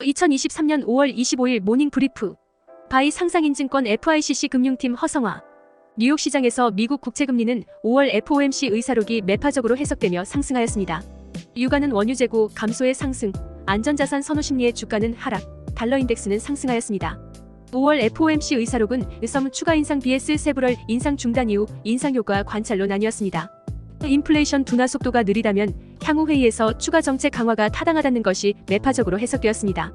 2023년 5월 25일 모닝 브리프. 바이 상상인증권 FICC 금융팀 허성화. 뉴욕 시장에서 미국 국채금리는 5월 FOMC 의사록이 매파적으로 해석되며 상승하였습니다. 유가는 원유 재고 감소의 상승, 안전자산 선호 심리의 주가는 하락, 달러 인덱스는 상승하였습니다. 5월 FOMC 의사록은 의섬 추가 인상 BS 세브럴 인상 중단 이후 인상 효과 관찰로 나뉘었습니다. 인플레이션 둔화 속도가 느리다면 향후 회의에서 추가 정책 강화가 타당하다는 것이 매파적으로 해석되었습니다.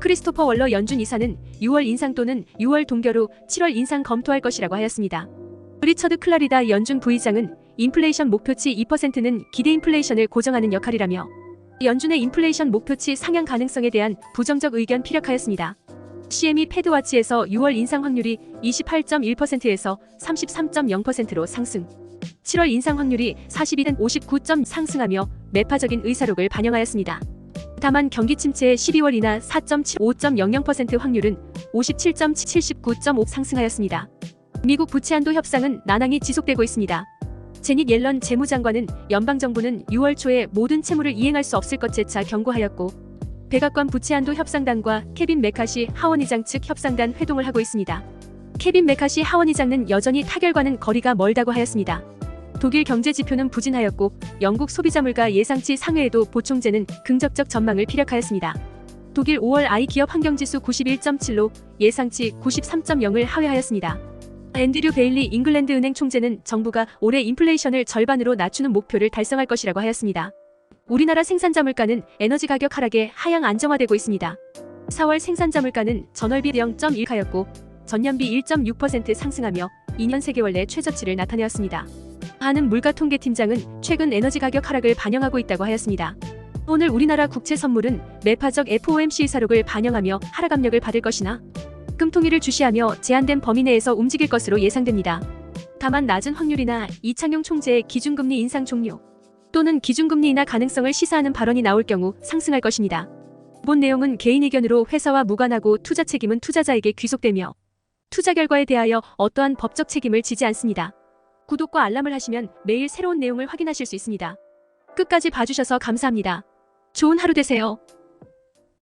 크리스토퍼 월러 연준 이사는 6월 인상 또는 6월 동결 후 7월 인상 검토할 것이라고 하였습니다. 리처드 클라리다 연준 부의장은 인플레이션 목표치 2%는 기대 인플레이션을 고정하는 역할이라며 연준의 인플레이션 목표치 상향 가능성에 대한 부정적 의견 피력하였습니다. CME 패드와치에서 6월 인상 확률이 28.1%에서 33.0%로 상승. 7월 인상 확률이 42된 59점 상승하며 매파적인 의사록을 반영하였습니다. 다만 경기 침체의 12월이나 4.75.00% 확률은 57.79.5 상승하였습니다. 미국 부채 한도 협상은 난항이 지속되고 있습니다. 제닛 옐런 재무장관은 연방정부는 6월 초에 모든 채무를 이행할 수 없을 것 재차 경고하였고 백악관 부채 한도 협상단과 케빈 메카시 하원의장 측 협상단 회동을 하고 있습니다. 케빈 메카시 하원의장은 여전히 타결과는 거리가 멀다고 하였습니다. 독일 경제 지표는 부진하였고 영국 소비자 물가 예상치 상회에도 보충제는 긍정적 전망을 피력하였습니다. 독일 5월 I 기업 환경지수 91.7로 예상치 93.0을 하회하였습니다. 앤드류 베일리 잉글랜드 은행 총재는 정부가 올해 인플레이션을 절반으로 낮추는 목표를 달성할 것이라고 하였습니다. 우리나라 생산자 물가는 에너지 가격 하락에 하향 안정화되고 있습니다. 4월 생산자 물가는 전월비 0.1하였고 전년비 1.6% 상승하며 2년 4개월 내 최저치를 나타내었습니다. 하는 물가통계팀장은 최근 에너지 가격 하락을 반영하고 있다고 하였습니다. 오늘 우리나라 국채 선물은 매파적 FOMC 사록을 반영하며 하락 압력을 받을 것이나 금통위를 주시하며 제한된 범위 내에서 움직일 것으로 예상됩니다. 다만 낮은 확률이나 이창용 총재의 기준금리 인상 종료 또는 기준금리 인하 가능성을 시사하는 발언이 나올 경우 상승할 것입니다. 본 내용은 개인 의견으로 회사와 무관하고 투자 책임은 투자자에게 귀속되며 투자 결과에 대하여 어떠한 법적 책임을 지지 않습니다. 구독과 알람을 하시면 매일 새로운 내용을 확인하실 수 있습니다. 끝까지 봐주셔서 감사합니다. 좋은 하루 되세요.